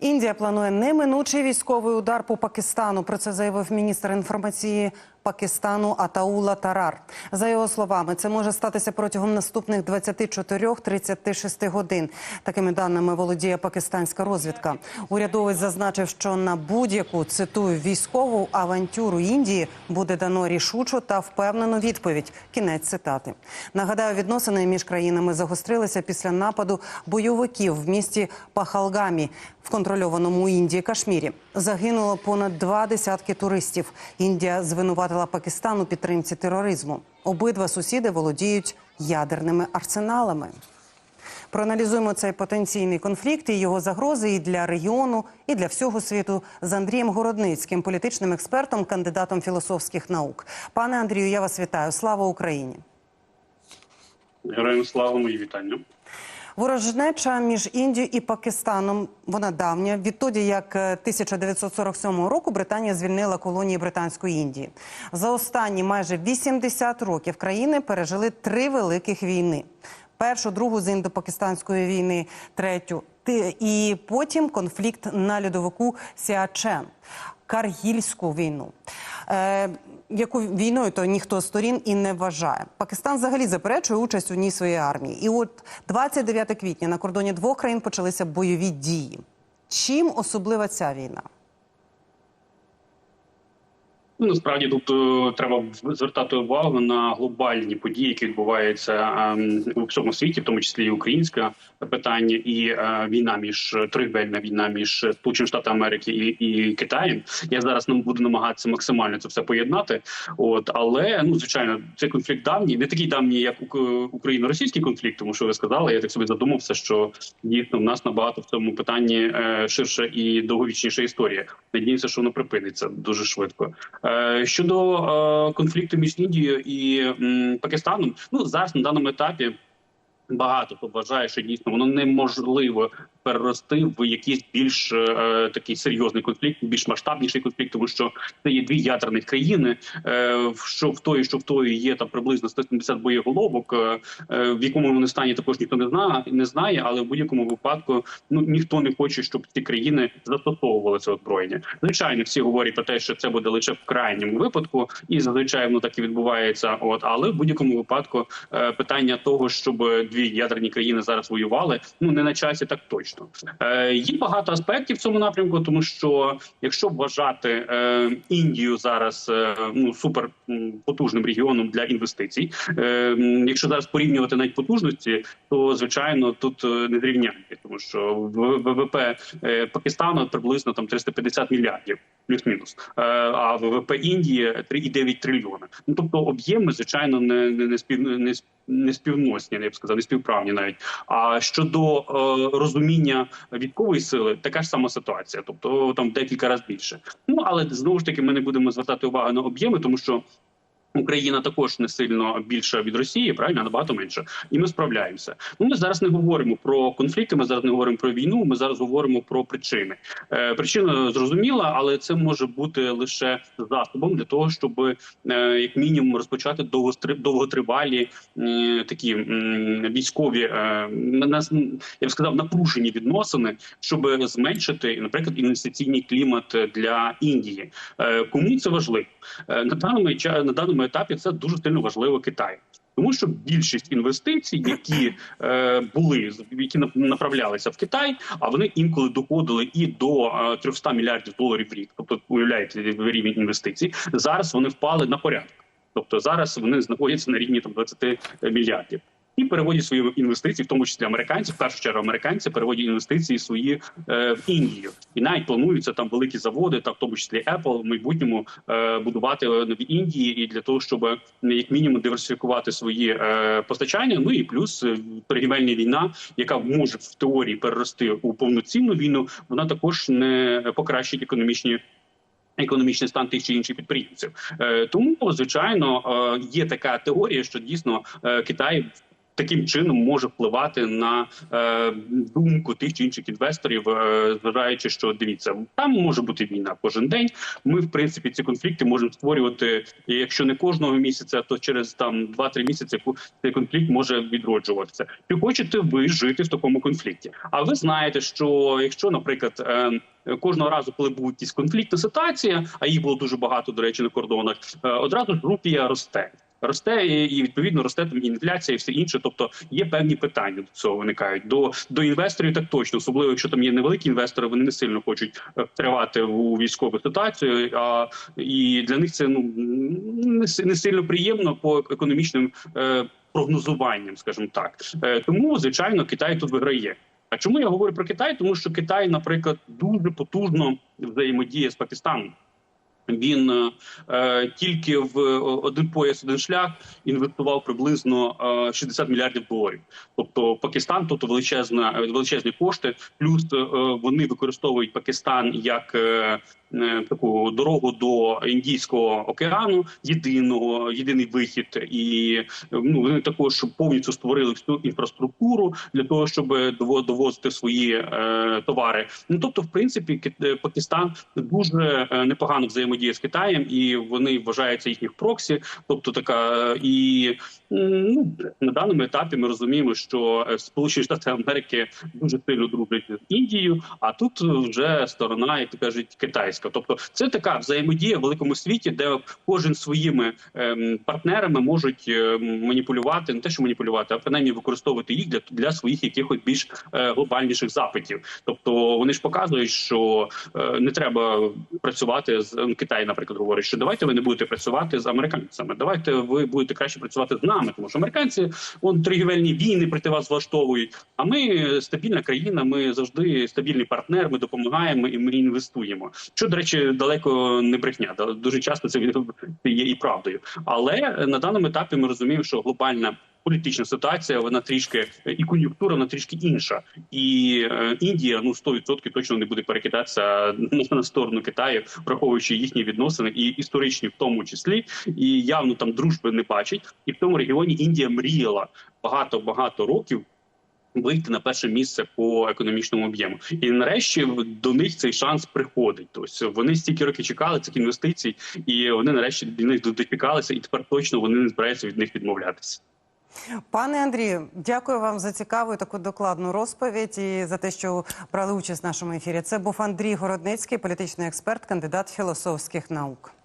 Індія планує неминучий військовий удар по Пакистану. Про це заявив міністр інформації Пакистану Атаула Тарар. За його словами, це може статися протягом наступних 24-36 годин. Такими даними володіє пакистанська розвідка. Урядовець зазначив, що на будь-яку цитую військову авантюру Індії буде дано рішучу та впевнену відповідь. Кінець цитати. Нагадаю, відносини між країнами загострилися після нападу бойовиків в місті Пахалгамі в контрольованому Індії Кашмірі. Загинуло понад два десятки туристів. Індія звинуватила Пакистан у підтримці тероризму. Обидва сусіди володіють ядерними арсеналами. Проаналізуємо цей потенційний конфлікт і його загрози і для регіону, і для всього світу з Андрієм Городницьким, політичним експертом, кандидатом філософських наук. Пане Андрію, я вас вітаю. Слава Україні! Героям слава мої вітання. Ворожнеча між Індією і Пакистаном вона давня. Відтоді, як е, 1947 року Британія звільнила колонії Британської Індії. За останні майже 80 років країни пережили три великих війни: першу, другу з індопакистанської війни, третю і потім конфлікт на льодовику Сіачен. Каргільську війну, е, яку війною то ніхто з сторін і не вважає. Пакистан взагалі заперечує участь у ній своєї армії. І от 29 квітня на кордоні двох країн почалися бойові дії. Чим особлива ця війна? Ну насправді тут е, треба звертати увагу на глобальні події, які відбуваються ем, у всьому світі, в тому числі і українське питання, і е, війна між тригбельна війна між Сполученими Штатами Америки і, і Китаєм. Я зараз нам буду намагатися максимально це все поєднати. От але ну звичайно, цей конфлікт давній, не такий давній, як україно-російський конфлікт, тому що ви сказали. Я так собі задумався, що дійсно в нас набагато в цьому питанні е, ширша і довговічніша історія. Надіюся, що воно припиниться дуже швидко. Е, Щодо е, конфлікту між Індією і Пакистаном, ну зараз на даному етапі багато хто вважає, що дійсно воно неможливо перерости в якийсь більш е, такий серйозний конфлікт, більш масштабніший конфлікт, тому що це є дві ядерних країни. Е, що в тої, що в тої є там приблизно 170 боєголовок, е, е, в якому вони стані також ніхто не знає, не знає, але в будь-якому випадку ну ніхто не хоче, щоб ці країни застосовували це озброєння. Звичайно, всі говорять про те, що це буде лише в крайньому випадку, і зазвичай воно так і відбувається. От але в будь-якому випадку е, питання того, щоб дві ядерні країни зараз воювали, ну не на часі, так точно. Е, є багато аспектів в цьому напрямку, тому що якщо вважати е, Індію зараз е, ну супер потужним регіоном для інвестицій, е, якщо зараз порівнювати навіть потужності, то звичайно тут е, не зрівняти, тому що ВВП е, Пакистану приблизно там 350 мільярдів. Плюс-мінус, Е, а ВВП Індії 3,9 трильйона. Ну тобто об'єми, звичайно, не не, не спів не, не співносні, я б сказав, не співправні навіть. А щодо е, розуміння військової сили, така ж сама ситуація, тобто там декілька разів більше. Ну але знову ж таки, ми не будемо звертати увагу на об'єми, тому що. Україна також не сильно більша від Росії, правильно, набагато менше, і ми справляємося. Ну ми зараз не говоримо про конфлікти. Ми зараз не говоримо про війну. Ми зараз говоримо про причини. Е, причина зрозуміла, але це може бути лише засобом для того, щоб е, як мінімум розпочати довготривалі е, такі м, військові е, на- я б сказав напружені відносини, щоб зменшити, наприклад, інвестиційний клімат для Індії. Е, Кому це важливо? Е, на даному на даному етапі це дуже сильно важливо Китаю. Тому що більшість інвестицій, які е, були які нап- направлялися в Китай, а вони інколи доходили і до е, 300 мільярдів доларів в рік. Тобто, уявляєте рівень інвестицій. Зараз вони впали на порядок. Тобто зараз вони знаходяться на рівні там 20 мільярдів. І переводять свої інвестиції, в тому числі американці, в першу чергу американці переводять інвестиції свої е, в Індію, і навіть плануються там великі заводи, та в тому числі Apple, в майбутньому е, будувати нові Індії, і для того, щоб е, як мінімум диверсифікувати свої е, постачання. Ну і плюс е, торгівельна війна, яка може в теорії перерости у повноцінну війну, вона також не покращить економічні. Економічний стан тих чи інших підприємців, Е, тому звичайно е, є така теорія, що дійсно е, Китай таким чином може впливати на е, думку тих чи інших інвесторів, е, зважаючи, що дивіться, там може бути війна кожен день. Ми, в принципі, ці конфлікти можемо створювати, якщо не кожного місяця, то через там 2-3 місяці цей конфлікт може відроджуватися. Чи хочете ви жити в такому конфлікті? А ви знаєте, що якщо, наприклад, е, кожного разу, коли був якийсь конфліктна ситуація, а їх було дуже багато, до речі, на кордонах, е, одразу ж рупія росте. Росте і, відповідно росте там інфляція і все інше. Тобто є певні питання до цього виникають. До до інвесторів так точно, особливо якщо там є невеликі інвестори, вони не сильно хочуть е, втривати у військову ситуацію. А і для них це ну не, не сильно приємно по економічним е, прогнозуванням, скажімо так. Е, тому звичайно Китай тут виграє. А чому я говорю про Китай? Тому що Китай, наприклад, дуже потужно взаємодіє з Пакистаном. Він е, тільки в один пояс, один шлях інвестував приблизно е, 60 мільярдів доларів. Тобто Пакистан, тобто величезна величезні кошти. Плюс е, вони використовують Пакистан як е, таку дорогу до Індійського океану, єдиного єдиний вихід, і е, ну вони також повністю створили всю інфраструктуру для того, щоб дово- довозити свої е, товари. Ну тобто, в принципі, е, Пакистан дуже е, непогано взаємодіє з Китаєм, і вони вважаються їхніх проксі. Тобто, така е, і ну на даному етапі ми розуміємо, що е, Сполучені Штати Америки дуже сильно дружать з Індією, а тут вже сторона, як кажуть, китайська. Тобто, це така взаємодія в великому світі, де кожен своїми ем, партнерами можуть е, маніпулювати, не те, що маніпулювати, а принаймні використовувати їх для, для своїх якихось більш е, глобальніших запитів. Тобто вони ж показують, що не треба працювати з ну, Китай, наприклад, говорить, що давайте ви не будете працювати з американцями. Давайте ви будете краще працювати з нами, тому що американці он торгівельні війни проти вас влаштовують. А ми е, стабільна країна. Ми завжди стабільний партнер. Ми допомагаємо і ми інвестуємо. Що до речі, далеко не брехня. Дуже часто це є і правдою. Але на даному етапі ми розуміємо, що глобальна. Політична ситуація вона трішки і кон'юнктура вона трішки інша, і е, Індія ну 100% точно не буде перекидатися на, на сторону Китаю, враховуючи їхні відносини і історичні, в тому числі, і явно там дружби не бачить. І в тому регіоні Індія мріяла багато багато років. Вийти на перше місце по економічному об'єму, і нарешті до них цей шанс приходить. Тобто вони стільки років чекали цих інвестицій, і вони нарешті до них дочекалися, і тепер точно вони не збираються від них відмовлятися. Пане Андрію, дякую вам за цікаву і таку докладну розповідь і за те, що брали участь в нашому ефірі. Це був Андрій Городницький, політичний експерт, кандидат філософських наук.